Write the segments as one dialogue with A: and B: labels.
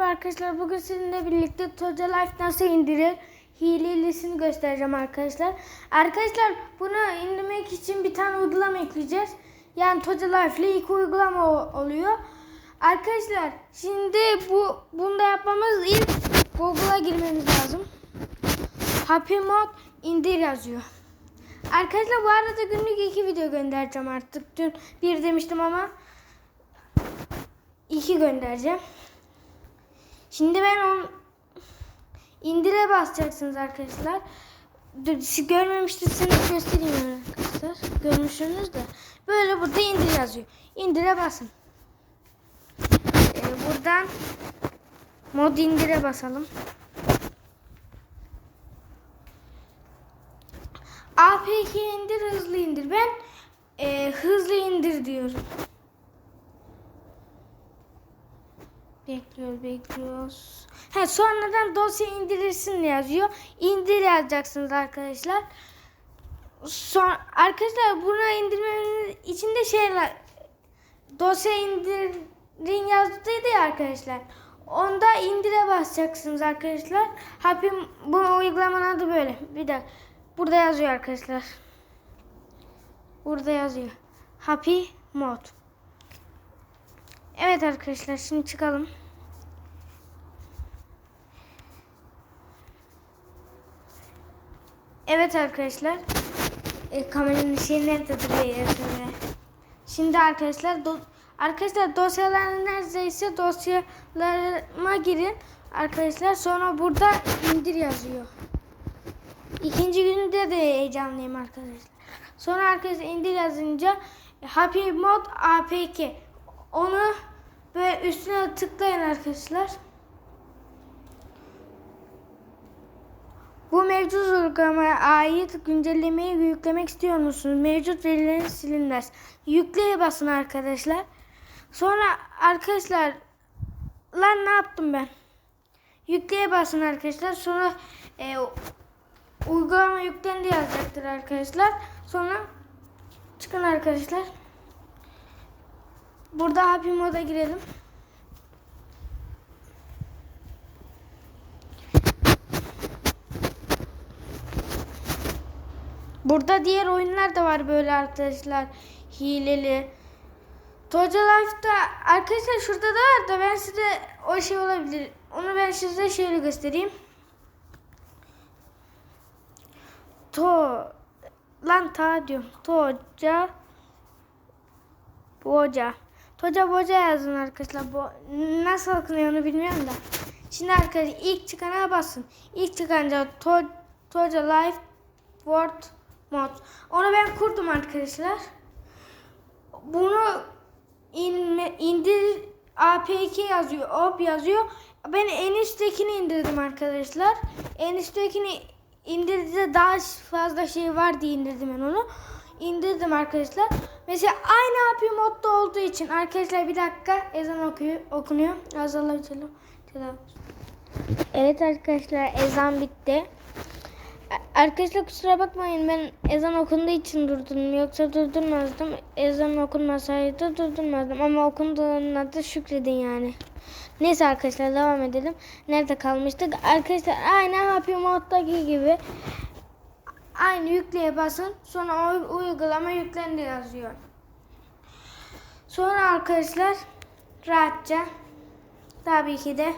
A: Merhaba arkadaşlar. Bugün sizinle birlikte Toca Life nasıl indirir hilelisini göstereceğim arkadaşlar. Arkadaşlar bunu indirmek için bir tane uygulama ekleyeceğiz. Yani Toca Life ile ilk uygulama oluyor. Arkadaşlar şimdi bu bunu da yapmamız ilk Google'a girmemiz lazım. Happy Mod indir yazıyor. Arkadaşlar bu arada günlük iki video göndereceğim artık. Dün bir demiştim ama iki göndereceğim. Şimdi ben on indire basacaksınız arkadaşlar. Siz görmemiştirseniz göstereyim arkadaşlar. Görmüşsünüz de. Böyle burada indir yazıyor. İndire basın. Ee, buradan mod indire basalım. APK indir hızlı indir. Ben e, hızlı indir diyorum. Bekliyoruz, bekliyoruz. He, sonradan dosya indirirsin yazıyor. İndir yazacaksınız arkadaşlar. Son, arkadaşlar buna indirmeniz için de şeyler dosya indirin yazdıydı ya arkadaşlar. Onda indire basacaksınız arkadaşlar. Happy bu uygulamanın adı böyle. Bir de burada yazıyor arkadaşlar. Burada yazıyor. Happy Mod. Evet arkadaşlar şimdi çıkalım. Evet arkadaşlar. E, kameranın şey nerede duruyor. Şimdi arkadaşlar do- arkadaşlar dosyalar neredeyse dosyalarıma girin arkadaşlar. Sonra burada indir yazıyor. İkinci günde de heyecanlıyım arkadaşlar. Sonra arkadaşlar indir yazınca Happy Mod APK onu böyle üstüne tıklayın arkadaşlar. Mevcut uygulamaya ait güncellemeyi yüklemek istiyor musunuz? Mevcut verilerin silinmez. Yükleye basın arkadaşlar. Sonra arkadaşlar lan ne yaptım ben? Yükleye basın arkadaşlar. Sonra e, uygulama yüklendi yazacaktır arkadaşlar. Sonra çıkın arkadaşlar. Burada Happy Mod'a girelim. Burada diğer oyunlar da var böyle arkadaşlar. Hileli. Toca Life'da arkadaşlar şurada da var da ben size o şey olabilir. Onu ben size şöyle göstereyim. To lan ta diyorum. Toca Boca. Toca Boca yazın arkadaşlar. Bo nasıl okunuyor onu bilmiyorum da. Şimdi arkadaşlar ilk çıkana basın. İlk çıkınca to Toca Life World Mod. Onu ben kurdum arkadaşlar. Bunu inme, indir APK yazıyor. OP yazıyor. Ben en üsttekini indirdim arkadaşlar. En üsttekini indirdiğinde daha fazla şey var diye indirdim ben onu. İndirdim arkadaşlar. Mesela aynı API modda olduğu için arkadaşlar bir dakika ezan okuyor, okunuyor. Azallah Evet arkadaşlar ezan bitti. Arkadaşlar kusura bakmayın ben ezan okunduğu için durdum. Yoksa durdurmazdım. Ezan okunmasaydı durdurmazdım. Ama okunduğunda da şükredin yani. Neyse arkadaşlar devam edelim. Nerede kalmıştık? Arkadaşlar aynı Happy Mod'daki gibi aynı yükleye basın. Sonra o uygulama yüklendi yazıyor. Sonra arkadaşlar rahatça tabii ki de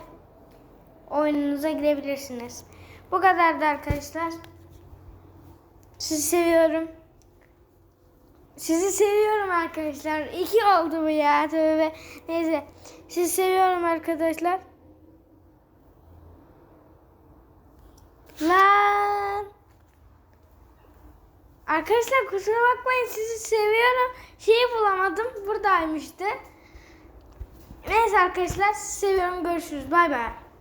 A: oyununuza girebilirsiniz. Bu kadardı arkadaşlar. Sizi seviyorum. Sizi seviyorum arkadaşlar. İki oldu bu ya tövbe. Neyse. Sizi seviyorum arkadaşlar. Lan. Arkadaşlar kusura bakmayın sizi seviyorum. Şeyi bulamadım. Buradaymıştı. Neyse arkadaşlar sizi seviyorum. Görüşürüz. Bay bay.